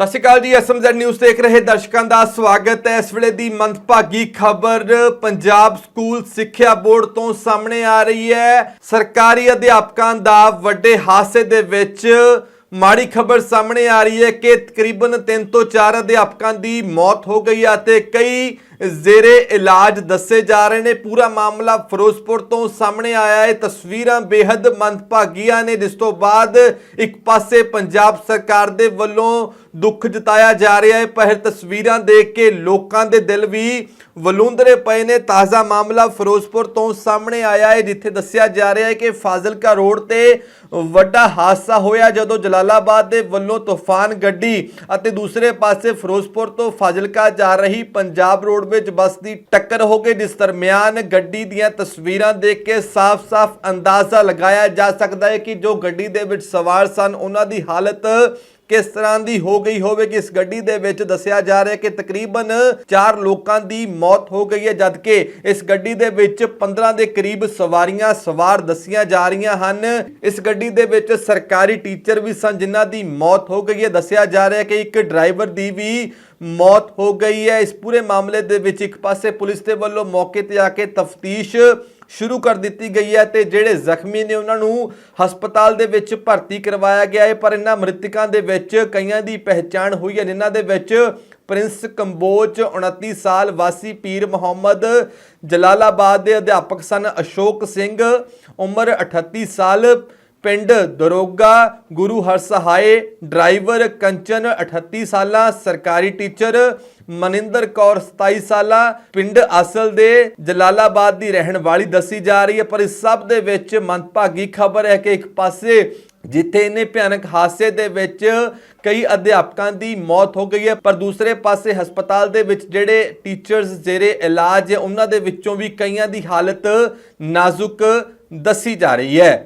ਸਤਿ ਸ਼੍ਰੀ ਅਕਾਲ ਜੀ SMZ news ਦੇਖ ਰਹੇ ਦਰਸ਼ਕਾਂ ਦਾ ਸਵਾਗਤ ਹੈ। ਇਸ ਵੇਲੇ ਦੀ ਮੰਦਭਾਗੀ ਖਬਰ ਪੰਜਾਬ ਸਕੂਲ ਸਿੱਖਿਆ ਬੋਰਡ ਤੋਂ ਸਾਹਮਣੇ ਆ ਰਹੀ ਹੈ। ਸਰਕਾਰੀ ਅਧਿਆਪਕਾਂ ਦਾ ਵੱਡੇ ਹਾਦਸੇ ਦੇ ਵਿੱਚ ਮਾੜੀ ਖਬਰ ਸਾਹਮਣੇ ਆ ਰਹੀ ਹੈ ਕਿ ਤਕਰੀਬਨ 3 ਤੋਂ 4 ਅਧਿਆਪਕਾਂ ਦੀ ਮੌਤ ਹੋ ਗਈ ਹੈ ਅਤੇ ਕਈ ਜ਼ੇਰੇ ਇਲਾਜ ਦੱਸੇ ਜਾ ਰਹੇ ਨੇ। ਪੂਰਾ ਮਾਮਲਾ ਫਿਰੋਜ਼ਪੁਰ ਤੋਂ ਸਾਹਮਣੇ ਆਇਆ ਹੈ। ਤਸਵੀਰਾਂ ਬੇहद ਮੰਦਭਾਗੀਆਂ ਨੇ। ਜਿਸ ਤੋਂ ਬਾਅਦ ਇੱਕ ਪਾਸੇ ਪੰਜਾਬ ਸਰਕਾਰ ਦੇ ਵੱਲੋਂ ਦੁੱਖ ਜਤਾਇਆ ਜਾ ਰਿਹਾ ਹੈ। ਪਰ ਤਸਵੀਰਾਂ ਦੇਖ ਕੇ ਲੋਕਾਂ ਦੇ ਦਿਲ ਵੀ ਵਲੂੰਦਰੇ ਪਏ ਨੇ। ਤਾਜ਼ਾ ਮਾਮਲਾ ਫਿਰੋਜ਼ਪੁਰ ਤੋਂ ਸਾਹਮਣੇ ਆਇਆ ਹੈ, ਜਿੱਥੇ ਦੱਸਿਆ ਜਾ ਰਿਹਾ ਹੈ ਕਿ ਫਾਜ਼ਿਲਕਾ ਰੋਡ ਤੇ ਵੱਡਾ ਹਾਦਸਾ ਹੋਇਆ, ਜਦੋਂ ਜਲਾਲਾਬਾਦ ਦੇ ਵੱਲੋਂ ਤੂਫਾਨ ਗੱਡੀ ਅਤੇ ਦੂਸਰੇ ਪਾਸੇ ਫਿਰੋਜ਼ਪੁਰ ਤੋਂ ਫਾਜ਼ਿਲਕਾ ਜਾ ਰਹੀ ਪੰਜਾਬ ਰੋਡ ਵਿੱਚ ਬੱਸ ਦੀ ਟੱਕਰ ਹੋ ਗਈ, ਜਿਸ ਦਰਮਿਆਨ ਗੱਡੀ ਦੀਆਂ ਤਸਵੀਰਾਂ ਦੇਖ ਕੇ ਸਾਫ਼-ਸਾਫ਼ ਅੰਦਾਜ਼ਾ ਲਗਾਇਆ ਜਾ ਸਕਦਾ ਹੈ ਕਿ ਜੋ ਗੱਡੀ ਦੇ ਵਿੱਚ ਸਵਾਰ ਸਨ, ਉਹਨਾਂ ਦੀ ਹਾਲਤ ਕਿਸ ਤਰ੍ਹਾਂ ਦੀ ਹੋ ਗਈ ਹੋਵੇਗੀ ਇਸ ਗੱਡੀ ਦੇ ਵਿੱਚ ਦੱਸਿਆ ਜਾ ਰਿਹਾ ਕਿ ਤਕਰੀਬਨ 4 ਲੋਕਾਂ ਦੀ ਮੌਤ ਹੋ ਗਈ ਹੈ, ਜਦਕਿ ਇਸ ਗੱਡੀ ਦੇ ਵਿੱਚ 15 ਦੇ ਕਰੀਬ ਸਵਾਰੀਆਂ ਸਵਾਰ ਦੱਸੀਆਂ ਜਾ ਰਹੀਆਂ ਹਨ। ਇਸ ਗੱਡੀ ਦੇ ਵਿੱਚ ਸਰਕਾਰੀ ਟੀਚਰ ਵੀ ਸਨ, ਜਿਨ੍ਹਾਂ ਦੀ ਮੌਤ ਹੋ ਗਈ ਹੈ। ਦੱਸਿਆ ਜਾ ਰਿਹਾ ਕਿ ਇੱਕ ਡਰਾਈਵਰ ਦੀ ਵੀ ਮੌਤ ਹੋ ਗਈ ਹੈ। ਇਸ ਪੂਰੇ ਮਾਮਲੇ ਦੇ ਵਿੱਚ ਇੱਕ ਪਾਸੇ ਪੁਲਿਸ ਦੇ ਵੱਲੋਂ ਮੌਕੇ ਤੇ ਆ ਕੇ ਤਫਤੀਸ਼ ਸ਼ੁਰੂ ਕਰ ਦਿੱਤੀ ਗਈ ਹੈ ਤੇ ਜਿਹੜੇ ਜ਼ਖਮੀ ਨੇ ਉਹਨਾਂ ਨੂੰ ਹਸਪਤਾਲ ਦੇ ਵਿੱਚ ਭਰਤੀ ਕਰਵਾਇਆ ਗਿਆ ਹੈ। ਪਰ ਇਹਨਾਂ ਮ੍ਰਿਤਕਾਂ ਦੇ ਵਿੱਚ ਕਈਆਂ ਦੀ ਪਹਿਚਾਣ ਹੋਈ ਹੈ। ਜਿਨ੍ਹਾਂ ਦੇ ਵਿੱਚ ਪ੍ਰਿੰਸ ਕੰਬੋਜ 29 ਸਾਲ, ਵਾਸੀ ਪੀਰ ਮੁਹੰਮਦ, ਜਲਾਲਾਬਾਦ ਦੇ ਅਧਿਆਪਕ ਸਨ ਅਸ਼ੋਕ ਸਿੰਘ, ਉਮਰ 38 ਸਾਲ ਪਿੰਡ ਦਰੋਗਾ ਗੁਰੂ ਹਰਸਹਾਏ ਡਰਾਈਵਰ ਕੰਚਨ 38 ਸਾਲਾ, ਸਰਕਾਰੀ ਟੀਚਰ ਮਨਿੰਦਰ ਕੌਰ 27 ਸਾਲਾ, ਪਿੰਡ ਅਸਲ ਦੇ ਜਲਾਲਾਬਾਦ ਦੀ ਰਹਿਣ ਵਾਲੀ ਦੱਸੀ ਜਾ ਰਹੀ ਹੈ, ਪਰ ਇਸ ਸਭ ਦੇ ਵਿੱਚ ਮੰਦਭਾਗੀ ਖਬਰ ਹੈ ਕਿ ਇੱਕ ਪਾਸੇ ਜਿੱਥੇ ਇਹਨੇ ਭਿਆਨਕ ਹਾਦਸੇ ਦੇ ਵਿੱਚ ਕਈ ਅਧਿਆਪਕਾਂ ਦੀ ਮੌਤ ਹੋ ਗਈ ਹੈ, ਪਰ ਦੂਸਰੇ ਪਾਸੇ ਹਸਪਤਾਲ ਦੇ ਵਿੱਚ ਜਿਹੜੇ ਟੀਚਰਸ ਜਿਹੜੇ ਇਲਾਜ ਹੈ, ਉਹਨਾਂ ਦੇ ਵਿੱਚੋਂ ਵੀ ਕਈਆਂ ਦੀ ਹਾਲਤ ਨਾਜ਼ੁਕ ਦੱਸੀ ਜਾ ਰਹੀ ਹੈ।